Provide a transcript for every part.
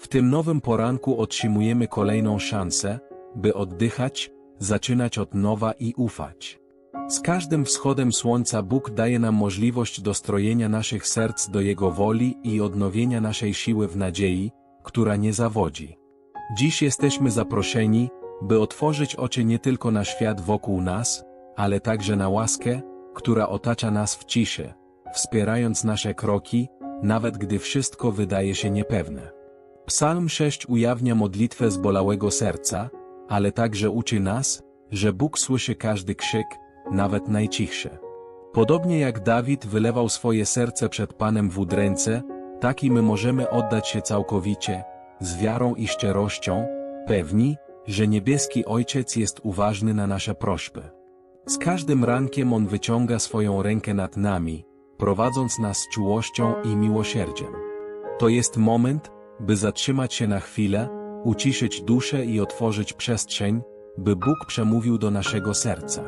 W tym nowym poranku otrzymujemy kolejną szansę, by oddychać, zaczynać od nowa i ufać. Z każdym wschodem słońca Bóg daje nam możliwość dostrojenia naszych serc do Jego woli i odnowienia naszej siły w nadziei, która nie zawodzi. Dziś jesteśmy zaproszeni, by otworzyć oczy nie tylko na świat wokół nas, ale także na łaskę, która otacza nas w ciszy, wspierając nasze kroki, nawet gdy wszystko wydaje się niepewne. Psalm 6 ujawnia modlitwę zbolałego serca, ale także uczy nas, że Bóg słyszy każdy krzyk, nawet najcichszy. Podobnie jak Dawid wylewał swoje serce przed Panem w udręce, tak i my możemy oddać się całkowicie, z wiarą i szczerością, pewni, że niebieski Ojciec jest uważny na nasze prośby. Z każdym rankiem On wyciąga swoją rękę nad nami, prowadząc nas czułością i miłosierdziem. To jest moment, by zatrzymać się na chwilę, uciszyć duszę i otworzyć przestrzeń, by Bóg przemówił do naszego serca.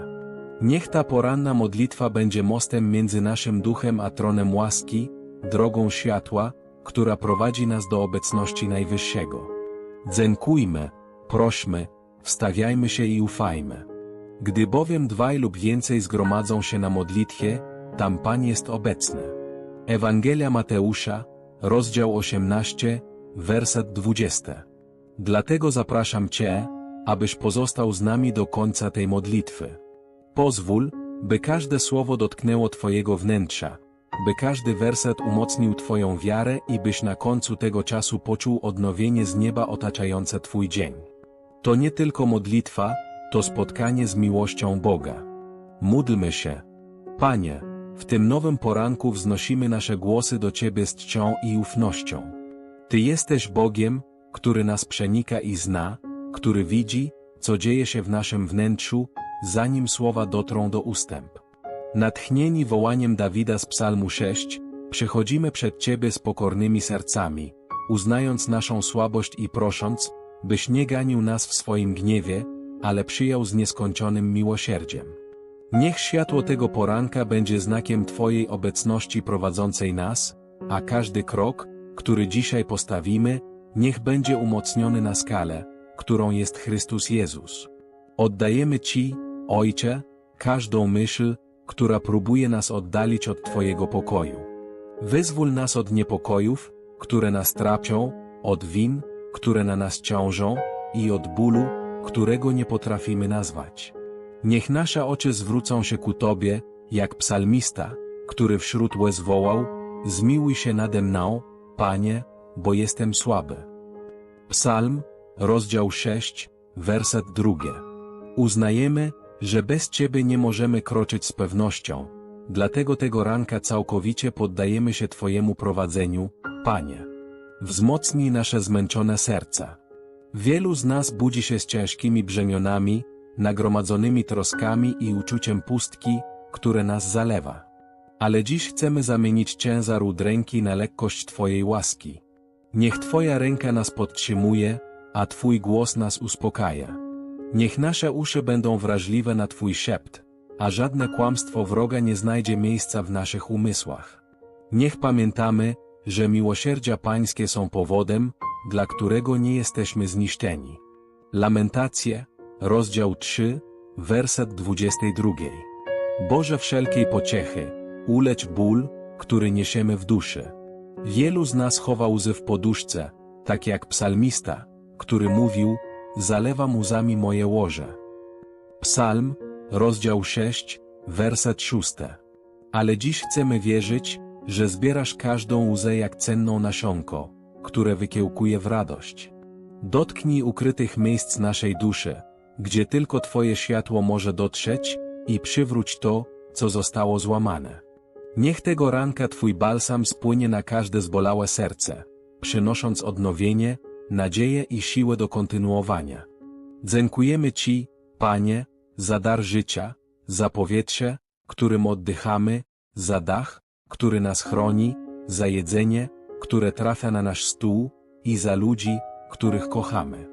Niech ta poranna modlitwa będzie mostem między naszym duchem a tronem łaski, drogą światła, która prowadzi nas do obecności Najwyższego. Dzękujmy, prośmy, wstawiajmy się i ufajmy. Gdy bowiem dwaj lub więcej zgromadzą się na modlitwie, tam Pan jest obecny. Ewangelia Mateusza, rozdział 18, werset 20. Dlatego zapraszam Cię, abyś pozostał z nami do końca tej modlitwy. Pozwól, by każde słowo dotknęło Twojego wnętrza, by każdy werset umocnił Twoją wiarę i byś na końcu tego czasu poczuł odnowienie z nieba otaczające Twój dzień. To nie tylko modlitwa, to spotkanie z miłością Boga. Módlmy się. Panie, w tym nowym poranku wznosimy nasze głosy do Ciebie z czcią i ufnością. Ty jesteś Bogiem, który nas przenika i zna, który widzi, co dzieje się w naszym wnętrzu, zanim słowa dotrą do ustęp. Natchnieni wołaniem Dawida z Psalmu 6, przychodzimy przed Ciebie z pokornymi sercami, uznając naszą słabość i prosząc, byś nie ganił nas w swoim gniewie, ale przyjął z nieskończonym miłosierdziem. Niech światło tego poranka będzie znakiem Twojej obecności prowadzącej nas, a każdy krok, który dzisiaj postawimy, niech będzie umocniony na skalę, którą jest Chrystus Jezus. Oddajemy Ci, Ojcze, każdą myśl, która próbuje nas oddalić od Twojego pokoju. Wyzwól nas od niepokojów, które nas trapią, od win, które na nas ciążą, i od bólu, którego nie potrafimy nazwać. Niech nasze oczy zwrócą się ku Tobie, jak psalmista, który wśród łez wołał, zmiłuj się nade mną, Panie, bo jestem słaby. Psalm, rozdział 6, werset drugie. Uznajemy, że bez Ciebie nie możemy kroczyć z pewnością, dlatego tego ranka całkowicie poddajemy się Twojemu prowadzeniu, Panie. Wzmocnij nasze zmęczone serca. Wielu z nas budzi się z ciężkimi brzemionami, nagromadzonymi troskami i uczuciem pustki, które nas zalewa. Ale dziś chcemy zamienić ciężar udręki na lekkość Twojej łaski. Niech Twoja ręka nas podtrzymuje, a Twój głos nas uspokaja. Niech nasze uszy będą wrażliwe na Twój szept, a żadne kłamstwo wroga nie znajdzie miejsca w naszych umysłach. Niech pamiętamy, że miłosierdzia Pańskie są powodem, dla którego nie jesteśmy zniszczeni. Lamentacje, rozdział 3, werset 22. Boże wszelkiej pociechy, ulecz ból, który niesiemy w duszy. Wielu z nas chowa łzy w poduszce, tak jak psalmista, który mówił, zalewa łzami moje łoże. Psalm, rozdział 6, werset 6. Ale dziś chcemy wierzyć, że zbierasz każdą łzę jak cenną nasionko, które wykiełkuje w radość. Dotknij ukrytych miejsc naszej duszy, gdzie tylko Twoje światło może dotrzeć i przywróć to, co zostało złamane. Niech tego ranka Twój balsam spłynie na każde zbolałe serce, przynosząc odnowienie, nadzieję i siłę do kontynuowania. Dziękujemy Ci, Panie, za dar życia, za powietrze, którym oddychamy, za dach, który nas chroni, za jedzenie, które trafia na nasz stół i za ludzi, których kochamy.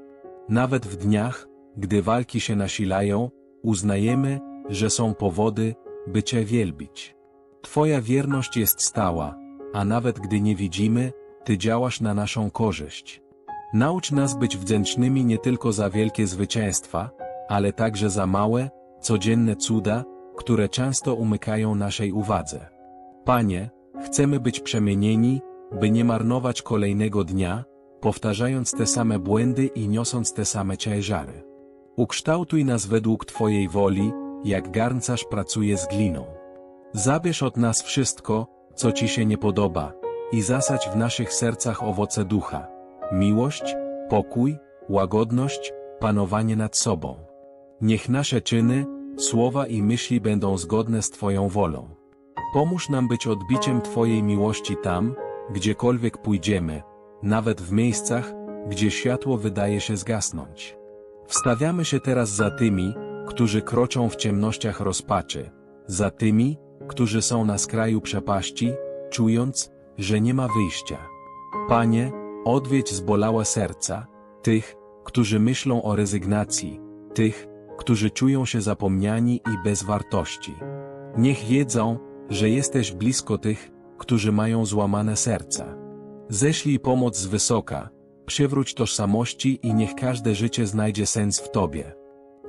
Nawet w dniach, gdy walki się nasilają, uznajemy, że są powody, by Cię wielbić. Twoja wierność jest stała, a nawet gdy nie widzimy, Ty działasz na naszą korzyść. Naucz nas być wdzięcznymi nie tylko za wielkie zwycięstwa, ale także za małe, codzienne cuda, które często umykają naszej uwadze. Panie, chcemy być przemienieni, by nie marnować kolejnego dnia, powtarzając te same błędy i niosąc te same ciężary. Ukształtuj nas według Twojej woli, jak garncarz pracuje z gliną. Zabierz od nas wszystko, co Ci się nie podoba, i zasadź w naszych sercach owoce ducha, miłość, pokój, łagodność, panowanie nad sobą. Niech nasze czyny, słowa i myśli będą zgodne z Twoją wolą. Pomóż nam być odbiciem Twojej miłości tam, gdziekolwiek pójdziemy, nawet w miejscach, gdzie światło wydaje się zgasnąć. Wstawiamy się teraz za tymi, którzy kroczą w ciemnościach rozpaczy, za tymi, którzy są na skraju przepaści, czując, że nie ma wyjścia. Panie, odwiedź zbolałe serca, tych, którzy myślą o rezygnacji, tych, którzy czują się zapomniani i bez wartości. Niech wiedzą, że jesteś blisko tych, którzy mają złamane serca. Ześlij pomoc z wysoka, przywróć tożsamości i niech każde życie znajdzie sens w Tobie.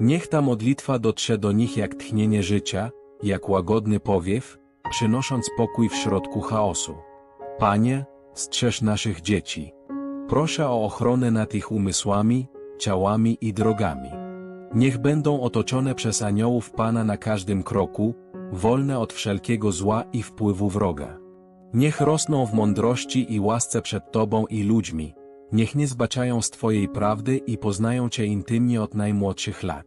Niech ta modlitwa dotrze do nich jak tchnienie życia, jak łagodny powiew, przynosząc pokój w środku chaosu. Panie, strzeż naszych dzieci. Proszę o ochronę nad ich umysłami, ciałami i drogami. Niech będą otoczone przez aniołów Pana na każdym kroku, wolne od wszelkiego zła i wpływu wroga. Niech rosną w mądrości i łasce przed Tobą i ludźmi, niech nie zbaczają z Twojej prawdy i poznają Cię intymnie od najmłodszych lat.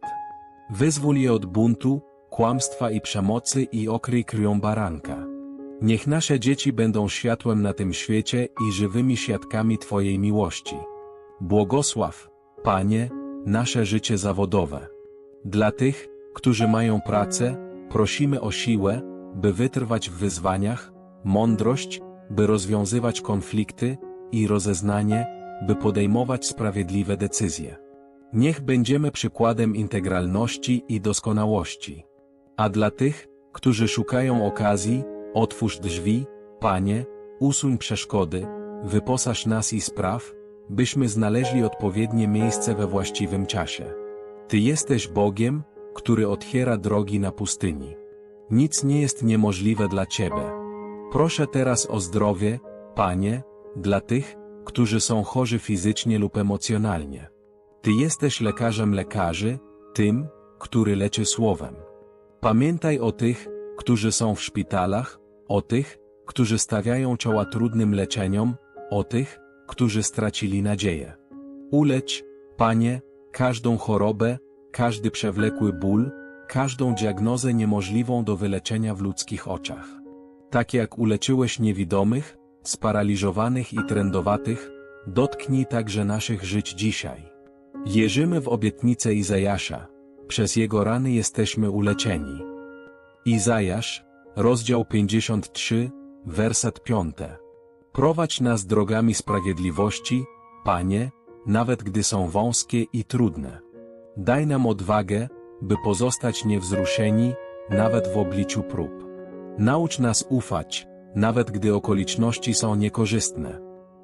Wyzwól je od buntu, kłamstwa i przemocy i okryj krwią baranka. Niech nasze dzieci będą światłem na tym świecie i żywymi świadkami Twojej miłości. Błogosław, Panie, nasze życie zawodowe. Dla tych, którzy mają pracę, prosimy o siłę, by wytrwać w wyzwaniach, mądrość, by rozwiązywać konflikty i rozeznanie, by podejmować sprawiedliwe decyzje. Niech będziemy przykładem integralności i doskonałości. A dla tych, którzy szukają okazji, otwórz drzwi, Panie, usuń przeszkody, wyposaż nas i spraw, byśmy znaleźli odpowiednie miejsce we właściwym czasie. Ty jesteś Bogiem, który otwiera drogi na pustyni. Nic nie jest niemożliwe dla Ciebie. Proszę teraz o zdrowie, Panie, dla tych, którzy są chorzy fizycznie lub emocjonalnie. Ty jesteś lekarzem lekarzy, tym, który leczy słowem. Pamiętaj o tych, którzy są w szpitalach, o tych, którzy stawiają czoła trudnym leczeniom, o tych, którzy stracili nadzieję. Uleć, Panie, każdą chorobę, każdy przewlekły ból, każdą diagnozę niemożliwą do wyleczenia w ludzkich oczach. Tak jak uleczyłeś niewidomych, sparaliżowanych i trędowatych, dotknij także naszych żyć dzisiaj. Wierzymy w obietnicę Izajasza, przez jego rany jesteśmy uleczeni. Izajasz, rozdział 53, werset 5. Prowadź nas drogami sprawiedliwości, Panie, nawet gdy są wąskie i trudne. Daj nam odwagę, by pozostać niewzruszeni, nawet w obliczu prób. Naucz nas ufać, nawet gdy okoliczności są niekorzystne.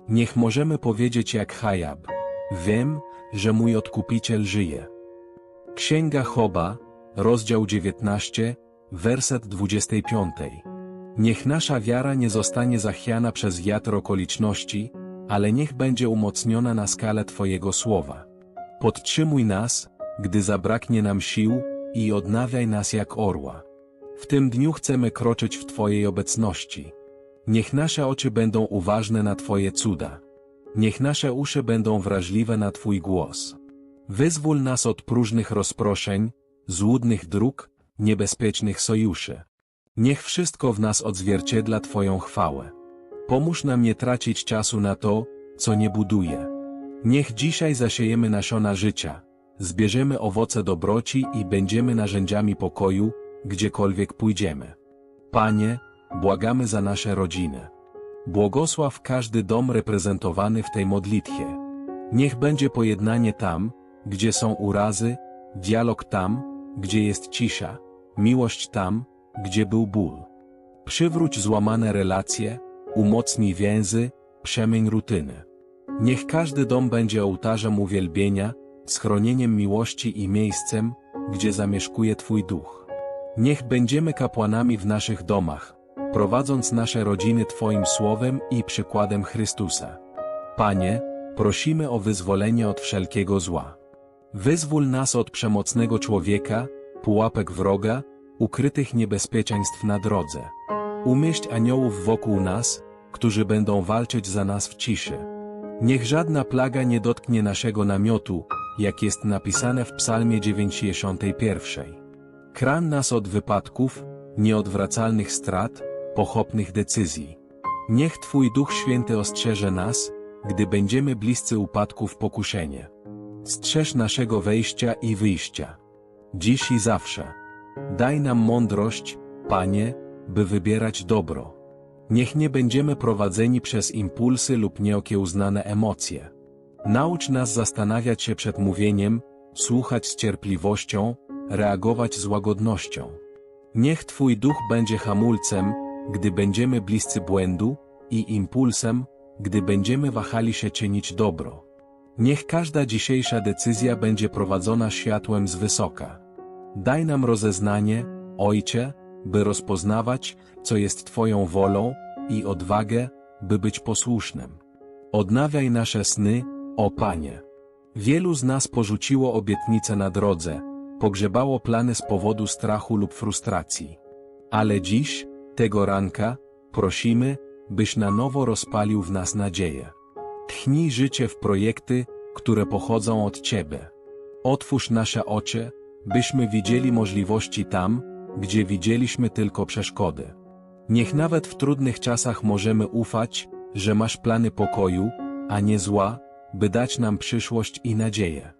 Niech możemy powiedzieć jak Hajab, wiem, że mój Odkupiciel żyje. Księga Choba, rozdział 19, werset 25. Niech nasza wiara nie zostanie zachwiana przez wiatr okoliczności, ale niech będzie umocniona na skalę Twojego słowa. Podtrzymuj nas, gdy zabraknie nam sił, i odnawiaj nas jak orła. W tym dniu chcemy kroczyć w Twojej obecności. Niech nasze oczy będą uważne na Twoje cuda. Niech nasze uszy będą wrażliwe na Twój głos. Wyzwól nas od próżnych rozproszeń, złudnych dróg, niebezpiecznych sojuszy. Niech wszystko w nas odzwierciedla Twoją chwałę. Pomóż nam nie tracić czasu na to, co nie buduje. Niech dzisiaj zasiejemy nasiona życia, zbierzemy owoce dobroci i będziemy narzędziami pokoju, gdziekolwiek pójdziemy. Panie, błagamy za nasze rodziny. Błogosław każdy dom reprezentowany w tej modlitwie. Niech będzie pojednanie tam, gdzie są urazy, dialog tam, gdzie jest cisza, miłość tam, gdzie był ból. Przywróć złamane relacje, umocnij więzy, przemień rutyny. Niech każdy dom będzie ołtarzem uwielbienia, schronieniem miłości i miejscem, gdzie zamieszkuje Twój duch. Niech będziemy kapłanami w naszych domach, prowadząc nasze rodziny Twoim słowem i przykładem Chrystusa. Panie, prosimy o wyzwolenie od wszelkiego zła. Wyzwól nas od przemocnego człowieka, pułapek wroga, ukrytych niebezpieczeństw na drodze. Umieść aniołów wokół nas, którzy będą walczyć za nas w ciszy. Niech żadna plaga nie dotknie naszego namiotu, jak jest napisane w Psalmie 91. Kran nas od wypadków, nieodwracalnych strat, pochopnych decyzji. Niech Twój Duch Święty ostrzeże nas, gdy będziemy bliscy upadku w pokuszenie. Strzeż naszego wejścia i wyjścia. Dziś i zawsze. Daj nam mądrość, Panie, by wybierać dobro. Niech nie będziemy prowadzeni przez impulsy lub nieokiełznane emocje. Naucz nas zastanawiać się przed mówieniem, słuchać z cierpliwością, reagować z łagodnością. Niech Twój duch będzie hamulcem, gdy będziemy bliscy błędu, i impulsem, gdy będziemy wahali się czynić dobro. Niech każda dzisiejsza decyzja będzie prowadzona światłem z wysoka. Daj nam rozeznanie, Ojcze, by rozpoznawać, co jest Twoją wolą, i odwagę, by być posłusznym. Odnawiaj nasze sny, o Panie. Wielu z nas porzuciło obietnice na drodze, pogrzebało plany z powodu strachu lub frustracji. Ale dziś, tego ranka, prosimy, byś na nowo rozpalił w nas nadzieję. Tchnij życie w projekty, które pochodzą od Ciebie. Otwórz nasze oczy, byśmy widzieli możliwości tam, gdzie widzieliśmy tylko przeszkody. Niech nawet w trudnych czasach możemy ufać, że masz plany pokoju, a nie zła, by dać nam przyszłość i nadzieję.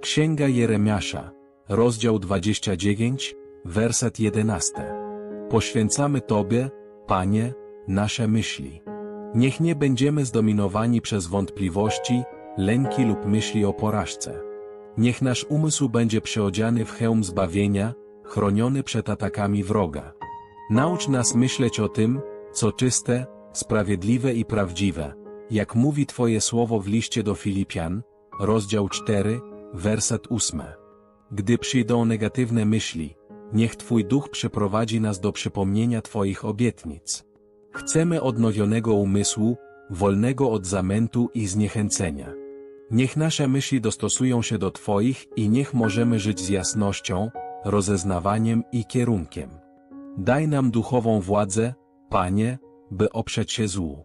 Księga Jeremiasza, rozdział 29, werset 11. Poświęcamy Tobie, Panie, nasze myśli. Niech nie będziemy zdominowani przez wątpliwości, lęki lub myśli o porażce. Niech nasz umysł będzie przyodziany w hełm zbawienia, chroniony przed atakami wroga. Naucz nas myśleć o tym, co czyste, sprawiedliwe i prawdziwe, jak mówi Twoje słowo w liście do Filipian, rozdział 4, werset 8. Gdy przyjdą negatywne myśli, niech Twój duch przyprowadzi nas do przypomnienia Twoich obietnic. Chcemy odnowionego umysłu, wolnego od zamętu i zniechęcenia. Niech nasze myśli dostosują się do Twoich i niech możemy żyć z jasnością, rozeznawaniem i kierunkiem. Daj nam duchową władzę, Panie, by oprzeć się złu.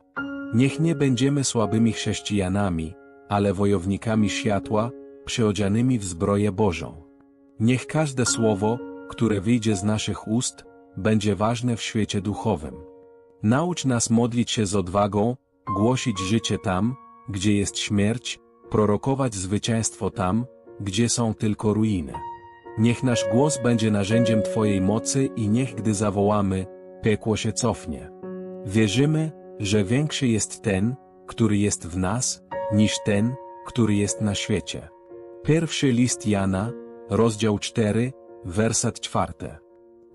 Niech nie będziemy słabymi chrześcijanami, ale wojownikami światła, przyodzianymi w zbroję Bożą. Niech każde słowo, które wyjdzie z naszych ust, będzie ważne w świecie duchowym. Naucz nas modlić się z odwagą, głosić życie tam, gdzie jest śmierć, prorokować zwycięstwo tam, gdzie są tylko ruiny. Niech nasz głos będzie narzędziem Twojej mocy i niech gdy zawołamy, piekło się cofnie. Wierzymy, że większy jest ten, który jest w nas, niż ten, który jest na świecie. Pierwszy list Jana, rozdział 4, wersat 4.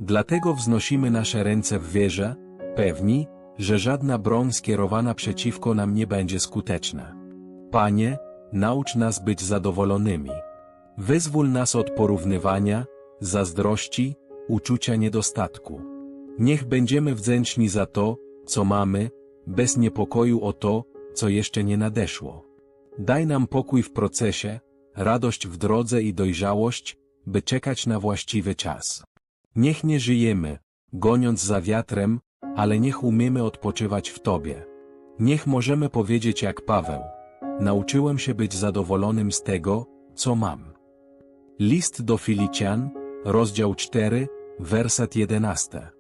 Dlatego wznosimy nasze ręce w wierze, pewni, że żadna broń skierowana przeciwko nam nie będzie skuteczna. Panie, naucz nas być zadowolonymi. Wyzwól nas od porównywania, zazdrości, uczucia niedostatku. Niech będziemy wdzięczni za to, co mamy, bez niepokoju o to, co jeszcze nie nadeszło. Daj nam pokój w procesie, radość w drodze i dojrzałość, by czekać na właściwy czas. Niech nie żyjemy, goniąc za wiatrem, ale niech umiemy odpoczywać w Tobie. Niech możemy powiedzieć jak Paweł. Nauczyłem się być zadowolonym z tego, co mam. List do Filician, rozdział 4, werset 11.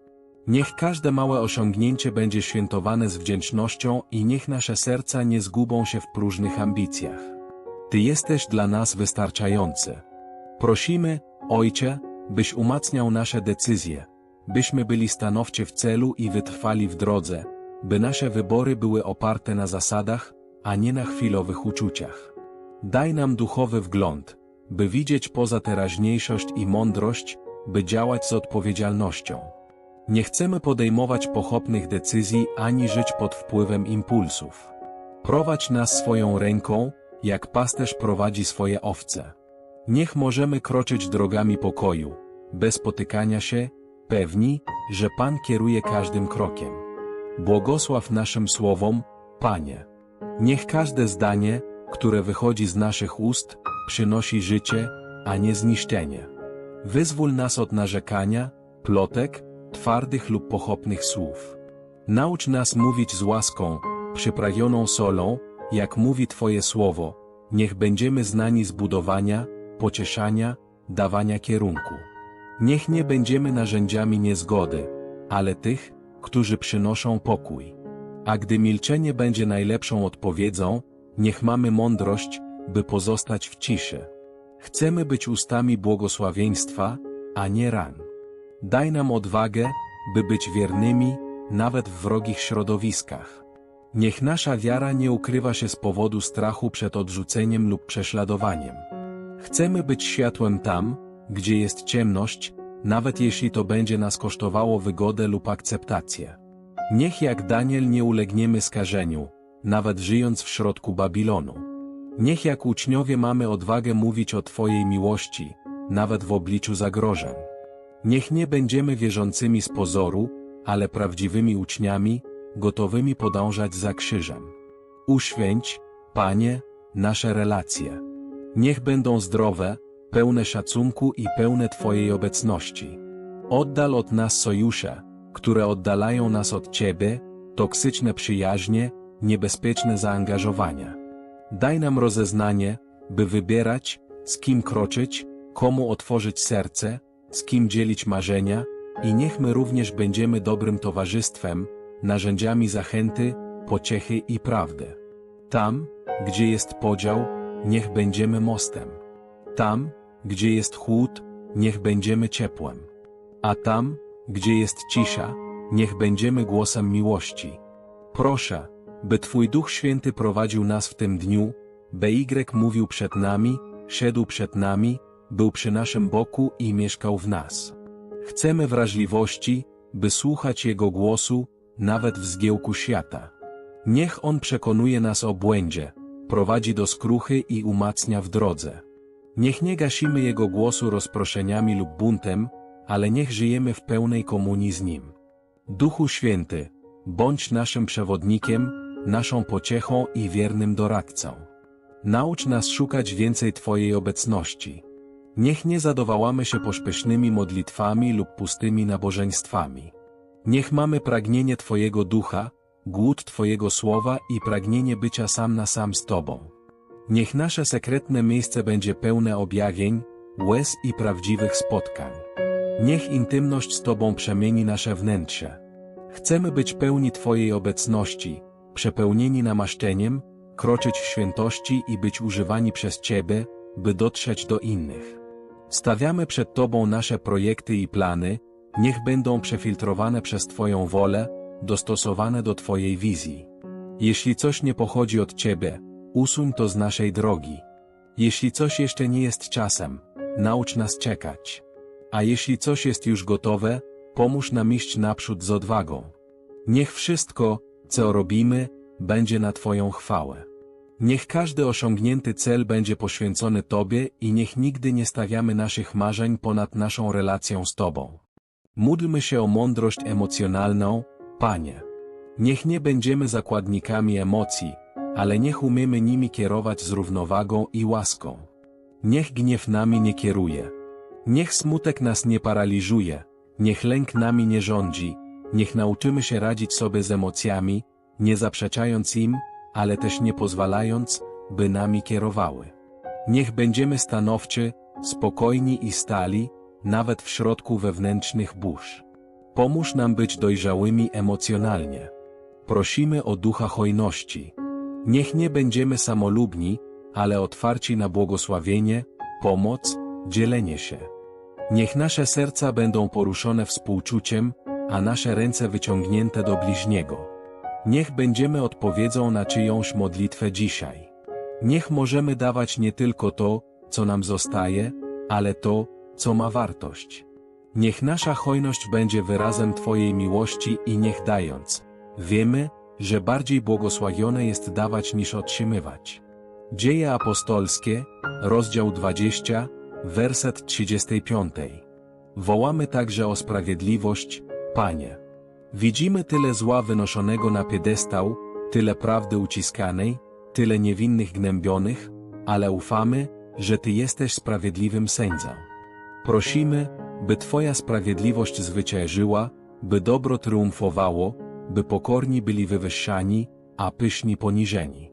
Niech każde małe osiągnięcie będzie świętowane z wdzięcznością i niech nasze serca nie zgubą się w próżnych ambicjach. Ty jesteś dla nas wystarczający. Prosimy, Ojcze, byś umacniał nasze decyzje, byśmy byli stanowczy w celu i wytrwali w drodze, by nasze wybory były oparte na zasadach, a nie na chwilowych uczuciach. Daj nam duchowy wgląd, by widzieć poza teraźniejszość i mądrość, by działać z odpowiedzialnością. Nie chcemy podejmować pochopnych decyzji ani żyć pod wpływem impulsów. Prowadź nas swoją ręką, jak pasterz prowadzi swoje owce. Niech możemy kroczyć drogami pokoju, bez potykania się, pewni, że Pan kieruje każdym krokiem. Błogosław naszym słowom, Panie. Niech każde zdanie, które wychodzi z naszych ust, przynosi życie, a nie zniszczenie. Wyzwól nas od narzekania, plotek, twardych lub pochopnych słów. Naucz nas mówić z łaską, przyprawioną solą, jak mówi Twoje słowo, niech będziemy znani z budowania, pocieszania, dawania kierunku. Niech nie będziemy narzędziami niezgody, ale tych, którzy przynoszą pokój. A gdy milczenie będzie najlepszą odpowiedzią, niech mamy mądrość, by pozostać w ciszy. Chcemy być ustami błogosławieństwa, a nie ran. Daj nam odwagę, by być wiernymi, nawet w wrogich środowiskach. Niech nasza wiara nie ukrywa się z powodu strachu przed odrzuceniem lub prześladowaniem. Chcemy być światłem tam, gdzie jest ciemność, nawet jeśli to będzie nas kosztowało wygodę lub akceptację. Niech jak Daniel nie ulegniemy skażeniu, nawet żyjąc w środku Babilonu. Niech jak uczniowie mamy odwagę mówić o Twojej miłości, nawet w obliczu zagrożeń. Niech nie będziemy wierzącymi z pozoru, ale prawdziwymi uczniami, gotowymi podążać za krzyżem. Uświęć, Panie, nasze relacje. Niech będą zdrowe, pełne szacunku i pełne Twojej obecności. Oddal od nas sojusze, które oddalają nas od Ciebie, toksyczne przyjaźnie, niebezpieczne zaangażowania. Daj nam rozeznanie, by wybierać, z kim kroczyć, komu otworzyć serce, z kim dzielić marzenia, i niech my również będziemy dobrym towarzystwem, narzędziami zachęty, pociechy i prawdy. Tam, gdzie jest podział, niech będziemy mostem. Tam, gdzie jest chłód, niech będziemy ciepłem. A tam, gdzie jest cisza, niech będziemy głosem miłości. Proszę, by Twój Duch Święty prowadził nas w tym dniu, BY mówił przed nami, szedł przed nami, był przy naszym boku i mieszkał w nas. Chcemy wrażliwości, by słuchać Jego głosu, nawet w zgiełku świata. Niech On przekonuje nas o błędzie, prowadzi do skruchy i umacnia w drodze. Niech nie gasimy Jego głosu rozproszeniami lub buntem, ale niech żyjemy w pełnej komunii z Nim. Duchu Święty, bądź naszym przewodnikiem, naszą pociechą i wiernym doradcą. Naucz nas szukać więcej Twojej obecności. Niech nie zadowałamy się pośpiesznymi modlitwami lub pustymi nabożeństwami. Niech mamy pragnienie Twojego ducha, głód Twojego słowa i pragnienie bycia sam na sam z Tobą. Niech nasze sekretne miejsce będzie pełne objawień, łez i prawdziwych spotkań. Niech intymność z Tobą przemieni nasze wnętrze. Chcemy być pełni Twojej obecności, przepełnieni namaszczeniem, kroczyć w świętości i być używani przez Ciebie, by dotrzeć do innych. Stawiamy przed Tobą nasze projekty i plany, niech będą przefiltrowane przez Twoją wolę, dostosowane do Twojej wizji. Jeśli coś nie pochodzi od Ciebie, usuń to z naszej drogi. Jeśli coś jeszcze nie jest czasem, naucz nas czekać. A jeśli coś jest już gotowe, pomóż nam iść naprzód z odwagą. Niech wszystko, co robimy, będzie na Twoją chwałę. Niech każdy osiągnięty cel będzie poświęcony Tobie i niech nigdy nie stawiamy naszych marzeń ponad naszą relacją z Tobą. Módlmy się o mądrość emocjonalną, Panie. Niech nie będziemy zakładnikami emocji, ale niech umiemy nimi kierować z równowagą i łaską. Niech gniew nami nie kieruje. Niech smutek nas nie paraliżuje, niech lęk nami nie rządzi, niech nauczymy się radzić sobie z emocjami, nie zaprzeczając im, ale też nie pozwalając, by nami kierowały. Niech będziemy stanowczy, spokojni i stali, nawet w środku wewnętrznych burz. Pomóż nam być dojrzałymi emocjonalnie. Prosimy o ducha hojności. Niech nie będziemy samolubni, ale otwarci na błogosławienie, pomoc, dzielenie się. Niech nasze serca będą poruszone współczuciem, a nasze ręce wyciągnięte do bliźniego. Niech będziemy odpowiedzią na czyjąś modlitwę dzisiaj. Niech możemy dawać nie tylko to, co nam zostaje, ale to, co ma wartość. Niech nasza hojność będzie wyrazem Twojej miłości i niech dając, wiemy, że bardziej błogosławione jest dawać niż otrzymywać. Dzieje apostolskie, rozdział 20, werset 35. Wołamy także o sprawiedliwość, Panie. Widzimy tyle zła wynoszonego na piedestał, tyle prawdy uciskanej, tyle niewinnych gnębionych, ale ufamy, że Ty jesteś sprawiedliwym sędzą. Prosimy, by Twoja sprawiedliwość zwyciężyła, by dobro triumfowało, by pokorni byli wywyższani, a pyszni poniżeni.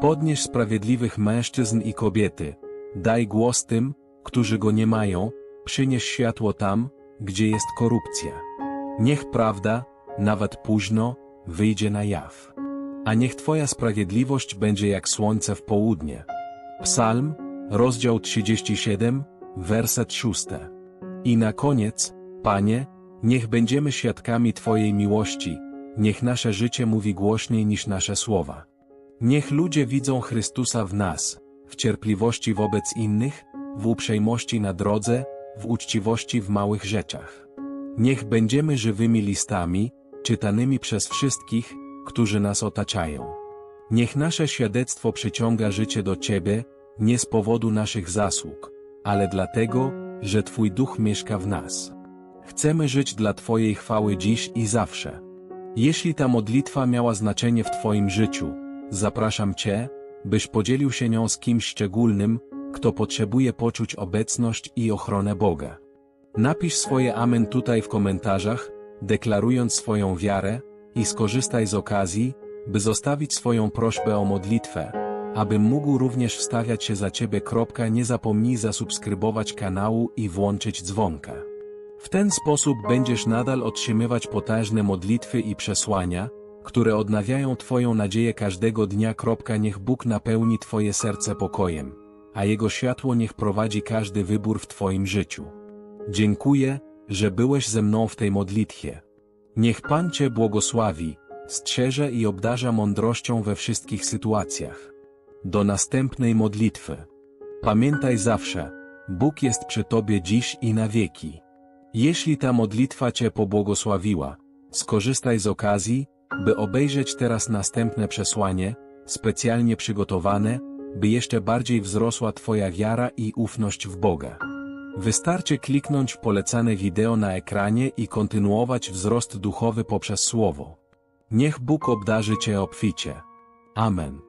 Podnieś sprawiedliwych mężczyzn i kobiety, daj głos tym, którzy go nie mają, przynieś światło tam, gdzie jest korupcja. Niech prawda, nawet późno, wyjdzie na jaw. A niech Twoja sprawiedliwość będzie jak słońce w południe. Psalm, rozdział 37, werset 6. I na koniec, Panie, niech będziemy świadkami Twojej miłości, niech nasze życie mówi głośniej niż nasze słowa. Niech ludzie widzą Chrystusa w nas, w cierpliwości wobec innych, w uprzejmości na drodze, w uczciwości w małych rzeczach. Niech będziemy żywymi listami, czytanymi przez wszystkich, którzy nas otaczają. Niech nasze świadectwo przyciąga życie do Ciebie, nie z powodu naszych zasług, ale dlatego, że Twój duch mieszka w nas. Chcemy żyć dla Twojej chwały dziś i zawsze. Jeśli ta modlitwa miała znaczenie w Twoim życiu, zapraszam Cię, byś podzielił się nią z kimś szczególnym, kto potrzebuje poczuć obecność i ochronę Boga. Napisz swoje amen tutaj w komentarzach, deklarując swoją wiarę i skorzystaj z okazji, by zostawić swoją prośbę o modlitwę, abym mógł również wstawiać się za Ciebie. Nie zapomnij zasubskrybować kanału i włączyć dzwonka. W ten sposób będziesz nadal otrzymywać potężne modlitwy i przesłania, które odnawiają Twoją nadzieję każdego dnia. Niech Bóg napełni Twoje serce pokojem, a Jego światło niech prowadzi każdy wybór w Twoim życiu. Dziękuję, że byłeś ze mną w tej modlitwie. Niech Pan Cię błogosławi, strzeże i obdarza mądrością we wszystkich sytuacjach. Do następnej modlitwy. Pamiętaj zawsze, Bóg jest przy Tobie dziś i na wieki. Jeśli ta modlitwa Cię pobłogosławiła, skorzystaj z okazji, by obejrzeć teraz następne przesłanie, specjalnie przygotowane, by jeszcze bardziej wzrosła Twoja wiara i ufność w Boga. Wystarczy kliknąć polecane wideo na ekranie i kontynuować wzrost duchowy poprzez słowo. Niech Bóg obdarzy Cię obficie. Amen.